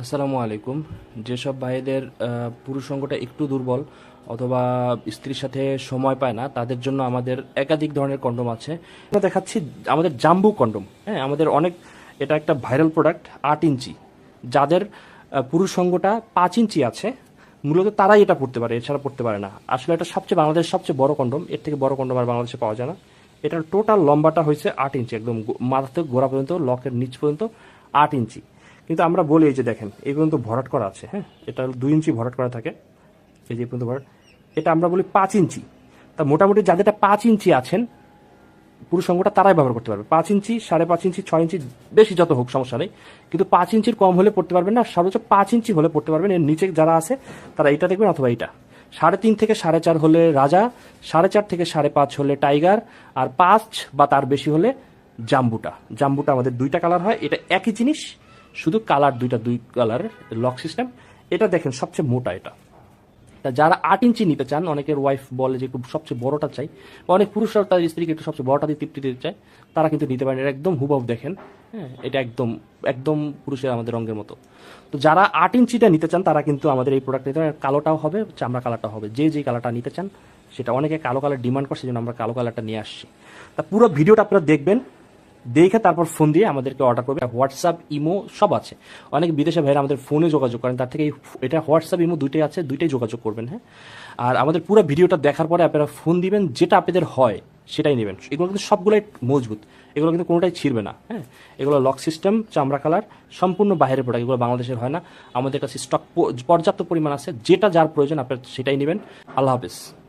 আসসালামু আলাইকুম। যেসব ভাইদের পুরুষ অঙ্গটা একটু দুর্বল অথবা স্ত্রীর সাথে সময় পায় না, তাদের জন্য আমাদের একাধিক ধরনের কন্ডম আছে। দেখাচ্ছি আমাদের জাম্বু কন্ডম। হ্যাঁ আমাদের অনেক, এটা একটা ভাইরাল প্রোডাক্ট, আট ইঞ্চি। যাদের পুরুষ অঙ্গটা পাঁচ ইঞ্চি আছে, মূলত তারাই এটা পড়তে পারে, এছাড়া পড়তে পারে না। আসলে এটা সবচেয়ে বাংলাদেশের সবচেয়ে বড় কন্ডম, এর থেকে বড় কন্ডম আর বাংলাদেশে পাওয়া যায় না। এটার টোটাল লম্বাটা হয়েছে আট ইঞ্চি, একদম মাথা থেকে গোড়া পর্যন্ত, লকের নিচ পর্যন্ত আট ইঞ্চি। কিন্তু আমরা বলি এই যে দেখেন, এই পর্যন্ত ভরাট করা আছে হ্যাঁ? এটা দুই ইঞ্চি ভরাট করা থাকে, এই যে পর্যন্ত ভরাট। এটা আমরা বলি পাঁচ ইঞ্চি। তা মোটামুটি যাদেরটা পাঁচ ইঞ্চি আছেন পুরুষ অঙ্গটা তারাই ব্যবহার করতে পারবে। পাঁচ ইঞ্চি, সাড়ে পাঁচ ইঞ্চি, ছয় ইঞ্চি, বেশি যত হোক, সমস্যা নেই। কিন্তু পাঁচ ইঞ্চির কম হলে পড়তে পারবেন না, সর্বোচ্চ পাঁচ ইঞ্চি হলে পড়তে পারবেন। এর নিচে যারা আছে, তারা এটা দেখবেন অথবা এটা। সাড়ে তিন থেকে সাড়ে চার হলে রাজা, সাড়ে চার থেকে সাড়ে পাঁচ হলে টাইগার, আর পাঁচ বা তার বেশি হলে জাম্বুটা। জাম্বুটা আমাদের দুইটা কালার হয়, এটা একই জিনিস শুধু কালার দুইটা, দুই কালার লক সিস্টেম এটা দেখেন সবচেয়ে মোটা এটা। তা যারা আট ইঞ্চি নিতে চান, অনেকের ওয়াইফ বলে যে সবচেয়ে বড়টা চাই, বা অনেক পুরুষরা তার স্ত্রীকে একটু সবচেয়ে বড়টা দিয়ে তৃপ্তি দিতে চায়, তারা কিন্তু নিতে পারেন। এটা একদম হুবহু দেখেন হ্যাঁ এটা একদম একদম পুরুষের আমাদের রঙের মতো। তো যারা আট ইঞ্চিটা নিতে চান, তারা কিন্তু আমাদের এই প্রোডাক্ট নিতে পারেন। কালোটাও হবে, চামড়া কালারটাও হবে। যে যে কালারটা নিতে চান, সেটা অনেকে কালো কালার ডিমান্ড করছে জন্য আমরা কালো কালারটা নিয়ে আসছি। তা পুরো ভিডিওটা আপনারা দেখবেন দেখে তারপর ফোন দিয়ে আমাদেরকে অর্ডার করবে। হোয়াটসঅ্যাপ ইমো সব আছে। অনেক বিদেশে ভাইরা আমাদের ফোনে যোগাযোগ করেন। তার থেকে এটা হোয়াটসঅ্যাপ ইমো দুইটাই আছে, দুইটাই যোগাযোগ করবেন হ্যাঁ? আর আমাদের পুরো ভিডিওটা দেখার পরে আপনারা ফোন দিবেন, যেটা আপনাদের হয়, সেটাই নেবেন। এগুলো কিন্তু সবগুলোই মজবুত। এগুলো কিন্তু কোনোটাই ছিঁড়বে না হ্যাঁ? এগুলো লক সিস্টেম চামড়া কালার সম্পূর্ণ বাইরের প্রোডাক্ট এগুলো বাংলাদেশের হয় না। আমাদের কাছে স্টক পর্যাপ্ত পরিমাণ আছে। যেটা যার প্রয়োজন আপনার সেটাই নেবেন। আল্লাহ হাফেজ।